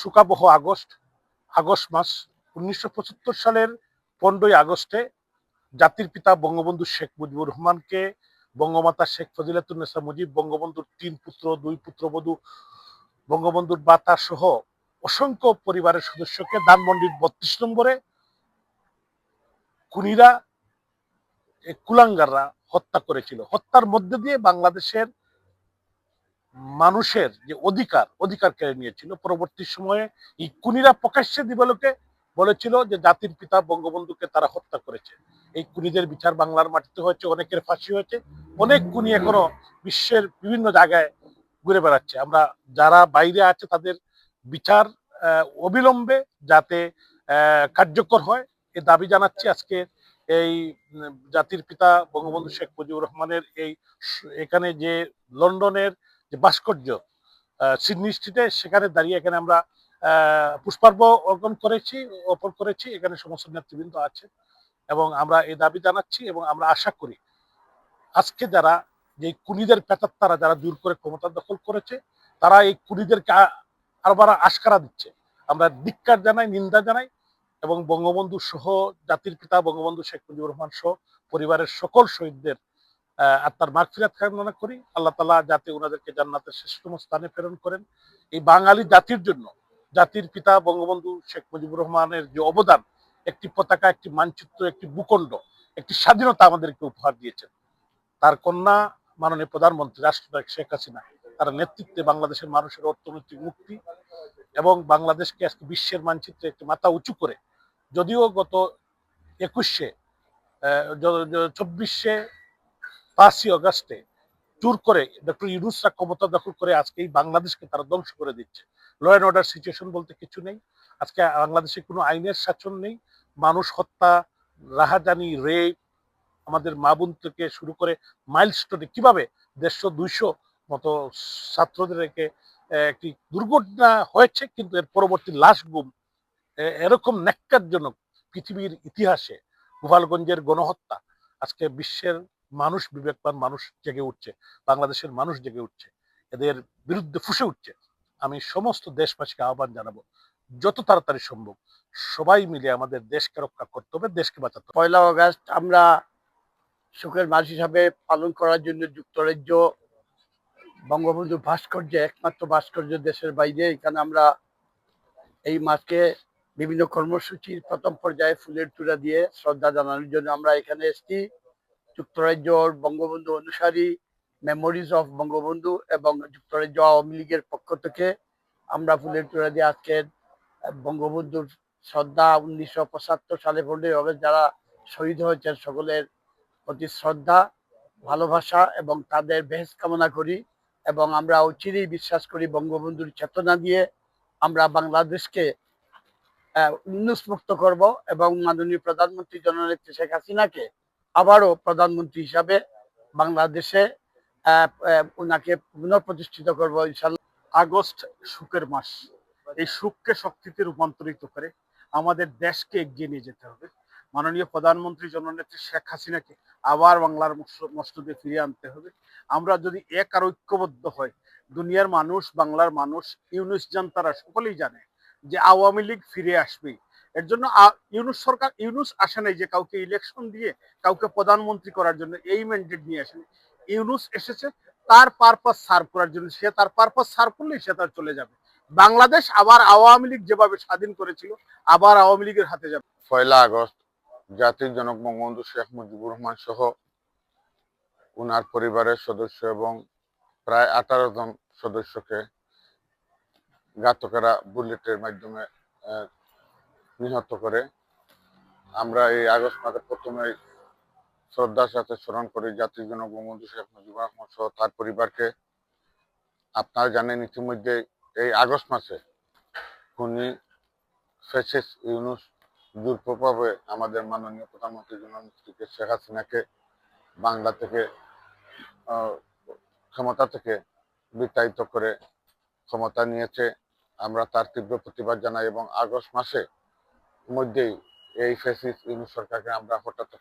শুকাবহ August August মাস, উনিশশো পঁচাত্তর সালের পনেরোই আগস্টে জাতির পিতা বঙ্গবন্ধু শেখ মুজিবুর রহমানকে, বঙ্গমাতা শেখ ফজিলাতুন্নেসা মুজিব, বঙ্গবন্ধুর তিন পুত্র, দুই পুত্রবধূ বঙ্গবন্ধুর বাতা সহ অসংখ্য পরিবারের সদস্যকে ধানমন্ডির বত্রিশ নম্বরে এই কুলাঙ্গাররা হত্যা করেছিল। হত্যার মধ্যে দিয়ে বাংলাদেশের মানুষের যে অধিকার অধিকার কেড়ে নিয়েছিল। পরবর্তী সময়ে এই কুনিরা প্রকাশ্যে দিবালোকে বলেছিল যে জাতির পিতা বঙ্গবন্ধুকে তারা হত্যা করেছে। এই কুনিদের বিচার বাংলার মাটিতে হয়েছে, অনেকের ফাঁসি হয়েছে। অনেক কুনি এখনও বিশ্বের বিভিন্ন জায়গায় ঘুরে বেড়াচ্ছে। আমরা যারা বাইরে আছে, তাদের বিচার অবিলম্বে যাতে কার্যকর হয়, এ দাবি জানাচ্ছি আজকে এই জাতির পিতা বঙ্গবন্ধু শেখ মুজিবুর রহমানের এই, এখানে যে লন্ডনের যে ভাস্কর্য সিডনি স্ট্রিটে সেখানে দাঁড়িয়ে এখানে আমরা আহ, পুষ্পার্ঘ অর্পণ করেছি অর্পণ করেছি এখানে সমস্ত নেতৃবৃন্দ আছে এবং আমরা এই দাবি জানাচ্ছি এবং আমরা আশা করি আজকে যারা যে কুলিদের কুনিদের পেতাত্তারা যারা দূর করে ক্ষমতা দখল করেছে তারা এই কুনিদেরকে আ- আরবার আশকারা দিচ্ছে। আমরা ধিক্কার জানাই নিন্দা জানাই এবং বঙ্গবন্ধু সহ জাতির পিতা বঙ্গবন্ধু শেখ মুজিবুর রহমান সহ পরিবারের সকল শহীদদের আত্মার মাগফিরাত কামনা করি। আল্লাহ তালা যাতে ওনাদেরকে জান্নাতের শ্রেষ্ঠতম স্থানে প্রেরণ করেন। এই বাঙালি জাতির জন্য, জাতির পিতা বঙ্গবন্ধু শেখ মুজিবুর রহমানের যে অবদান, একটি পতাকা, একটি মানচিত্র, একটি ভূখণ্ড, একটি স্বাধীনতা আমাদেরকে উপহার দিয়েছেন। তার কন্যা মাননীয় প্রধানমন্ত্রী রাষ্ট্রনায়ক শেখ হাসিনা, তার নেতৃত্বে বাংলাদেশের মানুষের অর্থনৈতিক মুক্তি এবং বাংলাদেশকে আজকে বিশ্বের মানচিত্রে একটি মাথা উঁচু করে, যদিও গত একুশে চব্বিশে পাঁচই অগাস্টে ট্যুর করে ডক্টর ইউনুসরা ক্ষমতা দখল করে আজকে এই বাংলাদেশকে তারা ধ্বংস করে দিচ্ছে। ল অ্যান্ড অর্ডার সিচুয়েশন বলতে কিছু নেই। আজকে বাংলাদেশে কোনো আইনের শাসন নেই। মানুষ হত্যা, রাহাজানি রেপ আমাদের মা বোন থেকে শুরু করে মাইল মাইলস্টোনে কীভাবে দেড়শো, দুইশো মতো ছাত্রদেরকে একটি দুর্ঘটনা হয়েছে কিন্তু এর পরবর্তী লাশ গুম এরকম ন্যাক্কারজনক পৃথিবীর ইতিহাসে গোপালগঞ্জের গণহত্যা আজকে বিশ্বের মানুষ বিবেকবান, মানুষ জেগে উঠছে, বাংলাদেশের মানুষ জেগে উঠছে, এদের বিরুদ্ধে ফুসে উঠছে। আমি সমস্ত দেশবাসীকে আহ্বান জানাব, যত তাড়াতাড়ি সম্ভব, সবাই মিলে আমাদের দেশকে রক্ষা করতে হবে, দেশকে বাঁচাতে পয়লা অগাস্ট আমরা সুখের মাস হিসাবে পালন করার জন্য যুক্তরাজ্য, বঙ্গবন্ধু ভাস্কর্য, একমাত্র ভাস্কর্য দেশের বাইরে, এখানে আমরা এই মাসকে বিভিন্ন কর্মসূচির প্রথম পর্যায়ে ফুলের তুলা দিয়ে শ্রদ্ধা জানানোর জন্য আমরা এখানে এসেছি। যুক্তরাজ্যর বঙ্গবন্ধু অনুসারী মেমোরিজ অফ বঙ্গবন্ধু এবং যুক্তরাজ্য আওয়ামী লীগের পক্ষ থেকে আমরা ফুলের তুলা দিয়ে আজকের বঙ্গবন্ধুর শ্রদ্ধা উনিশশো পঁচাত্তর সালে পনেরোই অগস্ট যারা শহীদ হয়েছেন সকলের প্রতি শ্রদ্ধা, ভালোবাসা এবং তাদের বেহেস কামনা করি এবং আমরা অচিরেই বিশ্বাস করি বঙ্গবন্ধুর চেতনা দিয়ে আমরা বাংলাদেশকে উন্নসমুক্ত করব এবং মাননীয় প্রধানমন্ত্রী জননেত্রী শেখ হাসিনাকে আবারও প্রধানমন্ত্রী হিসাবে বাংলাদেশে ওনাকে পুনঃপ্রতিষ্ঠিত করব ইনশাল্লাহ আগস্ট সুখের মাস। এই সুখকে শক্তিতে রূপান্তরিত করে আমাদের দেশকে এগিয়ে নিয়ে যেতে হবে। মাননীয় প্রধানমন্ত্রী জননেত্রী শেখ হাসিনাকে আবার বাংলার মস- মসনদে ফিরিয়ে আনতে হবে। আমরা যদি এক আর ঐক্যবদ্ধ হয় দুনিয়ার মানুষ, বাংলার মানুষ, ইউনুস জানতারা সকলেই জানে যে আওয়ামী লীগ ফিরে আসবে এর জন্য ইউনুস সরকার, ইউনুস আসে নাই যে কাউকে ইলেকশন দিয়ে কাউকে প্রধানমন্ত্রী করার জন্য, এই ম্যান্ডেট নিয়ে আসেনি। ইউনুস এসেছে, তার পারপাস সার্ভ করার জন্য, সে তার পারপাস সার্ভ করলেই সে তার চলে যাবে। বাংলাদেশ আবার আওয়ামী লীগ যেভাবে স্বাধীন করেছিল, আবার আওয়ামী লীগের হাতে যাবে। পয়লা আগস্ট, জাতির জনক বঙ্গবন্ধু শেখ মুজিবুর রহমান সহ উনার পরিবারের সদস্য এবং প্রায় আঠারো জন সদস্যকে ঘাতকেরা বুলেটের মাধ্যমে নিহত করে। আমরা এই আগস্ট মাসে প্রথমে শ্রদ্ধার সাথে স্মরণ করি জাতির জনক বঙ্গবন্ধু শেখ মুজিবুর রহমান সহ তার পরিবারকে। আপনারা জানেন ইতিমধ্যে এই আগস্ট মাসে খুনি ফেসিস ইউনুস দুর্প্রভাবে আমাদের মাননীয় প্রধানমন্ত্রী জননেত্রীকে শেখ হাসিনাকে বাংলা থেকে ক্ষমতা থেকে বিতাড়িত করে ক্ষমতা নিয়েছে। আমরা তার তীব্র প্রতিবাদ জানাই এবং আগস্ট মাসে মধ্যেই এই ইউনুস সরকারকে আমরা পারব